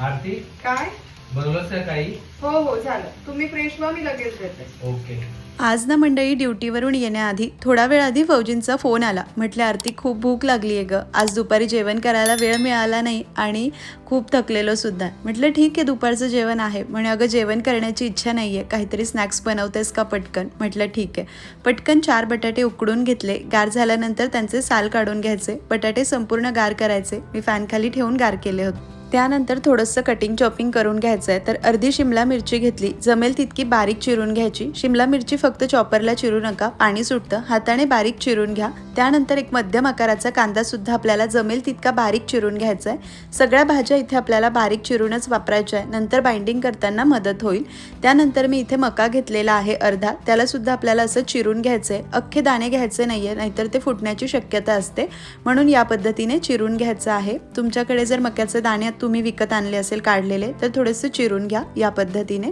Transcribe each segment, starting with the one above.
आरती? काय? का काही? हो हो झालं. तुम्ही फ्रेश व्हा मी लगेच देते. ओके. आज ना मंडळी ड्युटीवरून येण्याआधी थोडा वेळ आधी फौजींचा फोन आला. म्हटलं आरती खूप भूक लागली आहे गं. आज दुपारी जेवण करायला वेळ मिळाला नाही आणि खूप थकलेलो सुद्धा. म्हटलं ठीक आहे दुपारचं जेवण आहे. म्हणे अगं जेवण करण्याची इच्छा नाही आहे काहीतरी स्नॅक्स बनवतेस का पटकन? म्हटलं ठीक आहे. पटकन चार बटाटे उकडून घेतले. गार झाल्यानंतर त्यांचे साल काढून घ्यायचे. बटाटे संपूर्ण गार करायचे. मी फॅनखाली ठेवून गार केले होते. त्यानंतर थोडंसं कटिंग चॉपिंग करून घ्यायचं आहे तर अर्धी शिमला मिरची घेतली. जमेल तितकी बारीक चिरून घ्यायची. शिमला मिरची फक्त चॉपरला चिरू नका. पाणी सुटतं. हाताने बारीक चिरून घ्या. त्यानंतर एक मध्यम आकाराचा कांदा सुद्धा आपल्याला जमेल तितका बारीक चिरून घ्यायचा आहे सगळ्या भाज्या इथे आपल्याला बारीक चिरूनच वापरायच्या आहे नंतर बाइंडिंग करताना मदत होईल. त्यानंतर मी इथे मका घेतलेला आहे अर्धा. त्याला सुद्धा आपल्याला असं चिरून घ्यायचं आहे अख्खे दाणे घ्यायचे नाही आहे नाहीतर ते फुटण्याची शक्यता असते. म्हणून या पद्धतीने चिरून घ्यायचं आहे. तुमच्याकडे जर मक्याचे दाणे तुम्ही विकत आणले असेल काढलेले तर थोडेसे चिरून घ्या या पद्धतीने.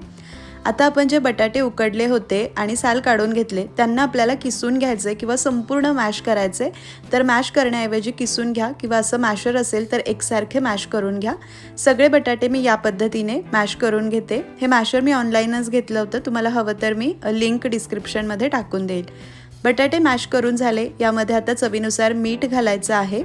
आता आपण जे बटाटे उकडले होते आणि साल काढून घेतले त्यांना आपल्याला किसून घ्यायचे किंवा संपूर्ण मॅश करायचे तर मॅश करण्याऐवजी किसून घ्या किंवा असं मॅशर असेल तर एकसारखे मॅश करून घ्या. सगळे बटाटे मी या पद्धतीने मॅश करून घेते. हे मॅशर मी ऑनलाईनच घेतलं होतं तुम्हाला हवं तर मी लिंक डिस्क्रिप्शनमध्ये टाकून देईल. बटाटे मॅश करून झाले. यामध्ये आता चवीनुसार मीठ घालायचं आहे.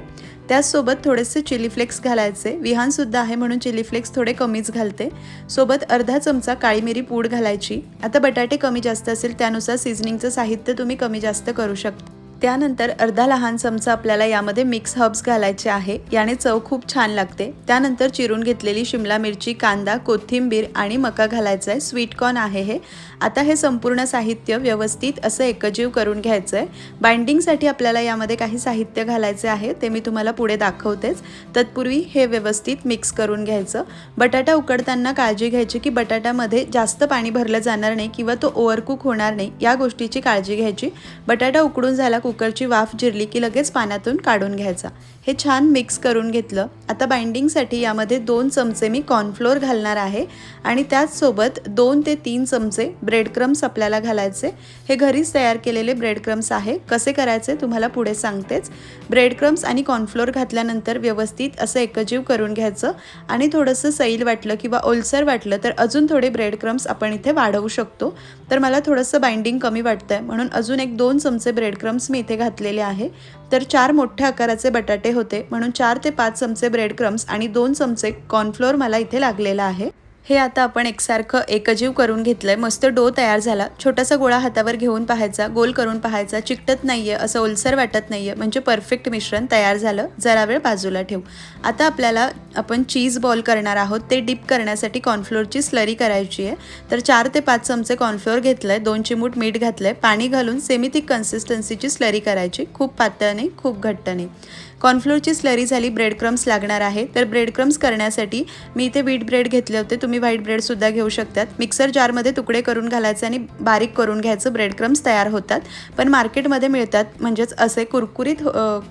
त्याचसोबत थोडेसे चिली फ्लेक्स घालायचे. विहानसुद्धा आहे म्हणून चिली फ्लेक्स थोडे कमीच घालते. सोबत अर्धा चमचा काळी मिरी पूड घालायची. आता बटाटे कमी जास्त असेल त्यानुसार सिझनिंगचं साहित्य तुम्ही कमी जास्त करू शकता. त्यानंतर अर्धा लहान चमचा आपल्याला यामध्ये मिक्स हर्ब्स घालायचे आहे. याने चव खूप छान लागते. त्यानंतर चिरून घेतलेली शिमला मिरची कांदा कोथिंबीर आणि मका घालायचा आहे स्वीट कॉर्न आहे हे. आता हे संपूर्ण साहित्य व्यवस्थित असं एकजीव करून घ्यायचं आहे बाइंडिंगसाठी आपल्याला यामध्ये काही साहित्य घालायचे आहे. ते मी तुम्हाला पुढे दाखवतेच. तत्पूर्वी हे व्यवस्थित मिक्स करून घ्यायचं. बटाटा उकडताना काळजी घ्यायची की बटाट्यामध्ये जास्त पाणी भरलं जाणार नाही किंवा तो ओव्हरकुक होणार नाही. या गोष्टीची काळजी घ्यायची. बटाटा उकडून झाला कुकरची वाफ जिरली की लगेच पाण्यातून काढून घ्यायचा. हे छान मिक्स करून घेतलं. आता बाइंडिंगसाठी यामध्ये दोन चमचे मी कॉर्नफ्लोअर घालणार आहे आणि त्याचसोबत दोन ते तीन चमचे ब्रेड क्रम्स आपल्याला घालायचे. हे घरीच तयार केलेले ब्रेड क्रम्स आहे. कसे करायचे तुम्हाला पुढे सांगतेच. ब्रेड क्रम्स आणि कॉर्नफ्लोअर घातल्यानंतर व्यवस्थित असं एकजीव करून घ्यायचं आणि थोडंसं सैल वाटलं किंवा ओलसर वाटलं तर अजून थोडे ब्रेड क्रम्स आपण इथे वाढवू शकतो. तर मला थोडंसं बाइंडिंग कमी वाटतं आहे म्हणून अजून एक दोन चमचे ब्रेड क्रम्स मी इथे घातलेले आहे. तर चार मोठ्या आकाराचे बटाटे होते. म्हणून चार ते पाच चमचे ब्रेड क्रम्स आणि दोन चमचे कॉर्नफ्लोअर मला इथे लागलेला आहे. हे आता आपण एकसारखं एकजीव करून घेतलंय. मस्त डो तयार झाला. छोटासा गोळा हातावर घेऊन पाहायचा गोल करून पाहायचा चिकटत नाहीये असं ओलसर वाटत नाहीये. म्हणजे परफेक्ट मिश्रण तयार झालं. जरा वेळ बाजूला ठेवू. आता आपल्याला आपण चीज बॉल करणार आहोत. ते डिप करण्यासाठी कॉर्नफ्लोअरची स्लरी करायची आहे. तर चार ते पाच चमचे कॉर्नफ्लोअर घेतलंय. दोन चिमूट मीठ घातलंय. पाणी घालून सेमी थिक कन्सिस्टन्सीची स्लरी करायची. खूप पातळ नाही खूप घट्ट नाही. कॉर्नफ्लोअरची स्लरी झाली ब्रेड क्रम्स लागणार आहे. तर ब्रेड क्रम्स करण्यासाठी मी इथे व्हीट ब्रेड घेतले होते. तुम्ही व्हाईट ब्रेडसुद्धा घेऊ शकतात. मिक्सर जारमध्ये तुकडे करून घालायचे आणि बारीक करून घ्यायचं. ब्रेड क्रम्स तयार होतात. पण मार्केटमध्ये मिळतात. म्हणजेच असे कुरकुरीत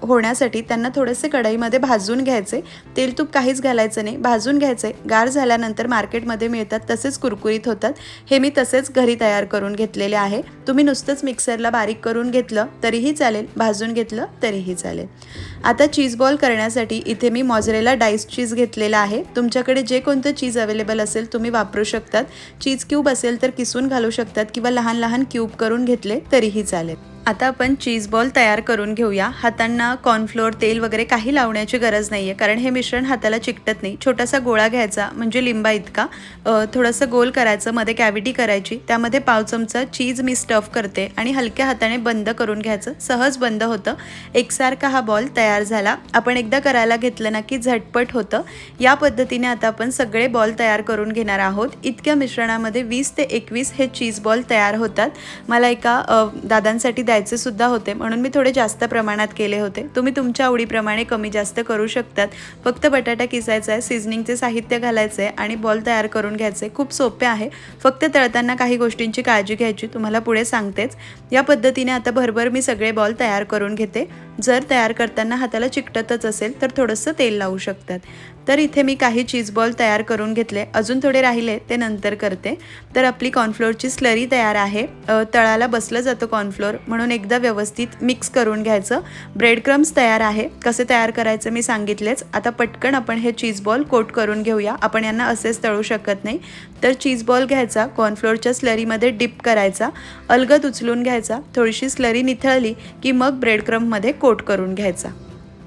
होण्यासाठी त्यांना थोडेसे कढईमध्ये भाजून घ्यायचे. तेल तूप काहीच घालायचं नाही. भाजून घ्यायचे. गार झाल्यानंतर मार्केटमध्ये मिळतात. तसेच कुरकुरीत होतात. हे मी तसेच घरी तयार करून घेतलेले आहे. तुम्ही नुसतंच मिक्सरला बारीक करून घेतलं तरीही चालेल. भाजून घेतलं तरीही चालेल. आता चीज बॉल करण्यासाठी इथे मी मॉझरेला डाईस चीज घेतलेला आहे. तुमच्याकडे जे कोणतं चीज अवेलेबल असेल तुम्ही वापरू शकतात. चीज क्यूब असेल तर किसून घालू शकतात किंवा लहान लहान क्यूब करून घेतले तरीही चालेल. आता आपण चीज बॉल तयार करून घेऊया. हातांना कॉर्नफ्लोअर तेल वगैरे काही लावण्याची गरज नाही आहे कारण हे मिश्रण हाताला चिकटत नाही. छोटासा गोळा घ्यायचा म्हणजे लिंबा इतका. थोडंसं गोल करायचं मध्ये कॅव्हिटी करायची. त्यामध्ये पाव चमचा चीज मी स्टफ करते आणि हलक्या हाताने बंद करून घ्यायचं. सहज बंद होतं. एकसारखा हा बॉल तयार झाला. आपण एकदा करायला घेतलं ना की झटपट होतं. या पद्धतीने आता आपण सगळे बॉल तयार करून घेणार आहोत. इतक्या मिश्रणामध्ये वीस ते एकवीस हे चीज बॉल तयार होतात. मला एका दादांसाठी द्यायचं सुद्धा होते. म्हणून मी थोडे जास्त प्रमाणात केले होते. तुम्ही तुमच्या आवडीप्रमाणे कमी जास्त करू शकतात. फक्त बटाटा किसायचा आहे सिझनिंगचे साहित्य घालायचे आहे आणि बॉल तयार करून घ्यायचे खूप सोपे आहे. फक्त तळताना काही गोष्टींची काळजी घ्यायची तुम्हाला पुढे सांगतेच. या पद्धतीने आता भरभर मी सगळे बॉल तयार करून घेते. जर तयार करताना हाताला चिकटतच असेल तर थोडंसं तेल लावू शकतात. तर इथे मी काही चीज बॉल तयार करून घेतले. अजून थोडे राहिले ते नंतर करते. तर आपली कॉर्नफ्लोअरची स्लरी तयार आहे. तळाला बसलं जातं कॉर्नफ्लोअर म्हणून म्हणून एकदा व्यवस्थित मिक्स करून घ्यायचं. ब्रेड क्रम्स तयार आहे. कसे तयार करायचं मी सांगितलेच. आता पटकन आपण हे चीज बॉल कोट करून घेऊया. आपण यांना असेच तळू शकत नाही. तर चीज बॉल घ्यायचा कॉर्नफ्लोअरच्या स्लरीमध्ये डिप करायचा अलगद उचलून घ्यायचा थोडीशी स्लरी निथळली की मग ब्रेड क्रममध्ये कोट करून घ्यायचा.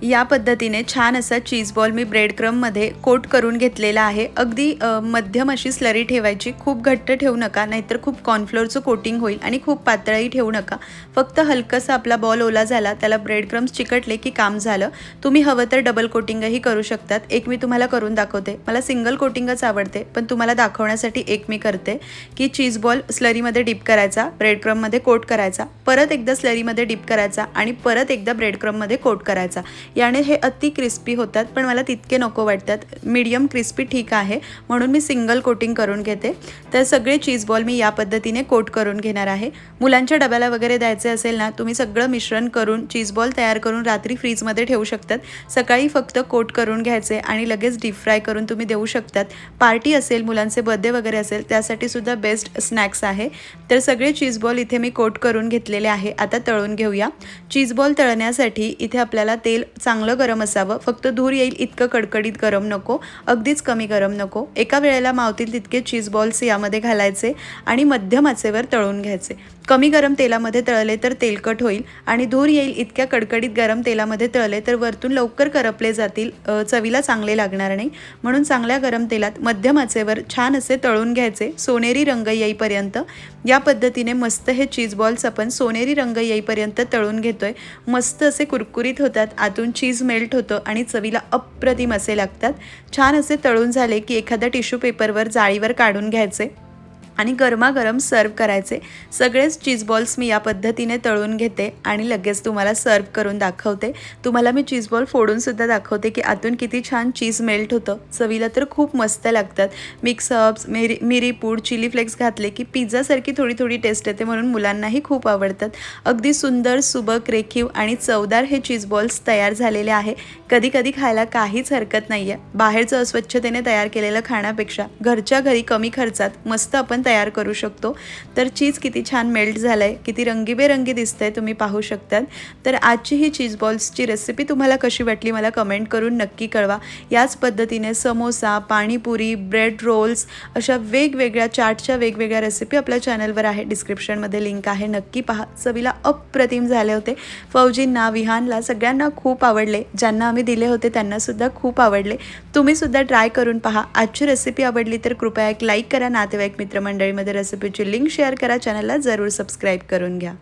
या पद्धतीने छान असा चीज बॉल मी ब्रेड क्रममध्ये कोट करून घेतलेला आहे. अगदी मध्यम अशी स्लरी ठेवायची. खूप घट्ट ठेवू नका नाहीतर खूप कॉर्नफ्लोअरचं कोटिंग होईल आणि खूप पातळही ठेवू नका. फक्त हलकंसा आपला बॉल ओला झाला त्याला ब्रेड क्रम्स चिकटले की काम झालं. तुम्ही हवं तर डबल कोटिंगही करू शकतात. एक मी तुम्हाला करून दाखवते. मला सिंगल कोटिंगच आवडते पण तुम्हाला दाखवण्यासाठी एक मी करते की चीज बॉल स्लरीमध्ये डिप करायचा ब्रेड क्रममध्ये कोट करायचा परत एकदा स्लरीमध्ये डिप करायचा आणि परत एकदा ब्रेड क्रममध्ये कोट करायचा. याने हे अति क्रिस्पी होतात पण मला तितके नको वाटतात. मीडियम क्रिस्पी ठीक आहे म्हणून मी सिंगल कोटिंग करून घेते. तर सगळे चीज बॉल मी या पद्धतीने कोट करून घेणार आहे. मुलांच्या डब्याला वगैरे द्यायचे असेल ना तुम्ही सगळं मिश्रण करून चीज बॉल तयार करून रात्री फ्रीजमध्ये ठेवू शकतात. सकाळी फक्त कोट करून घ्यायचे आणि लगेच डीप फ्राय करून तुम्ही देऊ शकतात. पार्टी असेल मुलांचे बर्थडे वगैरे असेल त्यासाठी सुद्धा बेस्ट स्नॅक्स आहे. तर सगळे चीज बॉल इथे मी कोट करून घेतलेले आहे. आता तळून घेऊया. चीज बॉल तळण्यासाठी इथे आपल्याला तेल चांगलं गरम असावं. फक्त धूर येईल इतकं कडकडीत गरम नको. अगदीच कमी गरम नको. एका वेळेला मावतील तितके चीज बॉल्स यामध्ये घालायचे आणि मध्यम आचेवर तळून घ्यायचे. कमी गरम तेलामध्ये तळले तर तेलकट होईल आणि धूर येईल इतक्या कडकडीत गरम तेलामध्ये तळले तर वरतून लवकर करपले जातील. चवीला चांगले लागणार नाही. म्हणून चांगल्या गरम तेलात मध्यम आचेवर छान असे तळून घ्यायचे. सोनेरी रंग येईपर्यंत. या पद्धतीने मस्त हे चीज बॉल्स आपण सोनेरी रंग येईपर्यंत तळून घेतोय. मस्त असे कुरकुरीत होतात आतून चीज मेल्ट होतं आणि चवीला अप्रतिम असे लागतात. छान असे तळून झाले की एखाद्या टिश्यू पेपरवर जाळीवर काढून घ्यायचे. आणि गरमागरम सर्व करायचे. सगळेच चीज बॉल्स मी या पद्धतीने तळून घेते आणि लगेच तुम्हाला सर्व करून दाखवते. तुम्हाला मी चीज बॉल फोडूनसुद्धा दाखवते की आतून किती छान चीज मेल्ट होतं. चवीला तर खूप मस्त लागतात. मिक्स हर्ब्स मिरी मिरी पूड चिली फ्लेक्स घातले की पिझ्झासारखी थोडी थोडी टेस्ट येते म्हणून मुलांनाही खूप आवडतात. अगदी सुंदर सुबक रेखीव आणि चवदार हे चीज बॉल्स तयार झालेले आहे. कधी कधी खायला काहीच हरकत नाही आहे बाहेरचं अस्वच्छतेने तयार केलेलं खाण्यापेक्षा घरच्या घरी कमी खर्चात मस्त आपण तयार करू शकतो. तर चीज किती छान मेल्ट झालं आहे किती रंगीबेरंगी दिसतंय तुम्ही पाहू शकतात. तर आजची ही चीज बॉल्सची रेसिपी तुम्हाला कशी वाटली मला कमेंट करून नक्की कळवा. याच पद्धतीने समोसा पाणीपुरी ब्रेड रोल्स अशा वेगवेगळ्या चाटच्या वेगवेगळ्या रेसिपी आपल्या चॅनलवर आहे. डिस्क्रिप्शनमध्ये लिंक आहे. नक्की पहा. चवीला अप्रतिम झाले होते. फौजींना विहानला सगळ्यांना खूप आवडले. ज्यांना आम्ही दिले होते त्यांना सुद्धा खूप आवडले. तुम्ही सुद्धा ट्राय करून पहा. आजची रेसिपी आवडली तर कृपया एक लाईक करा. नातेवाईक मंडळीमध्ये रेसिपीची लिंक शेअर करा. चॅनलला जरूर सबस्क्राईब करून घ्या.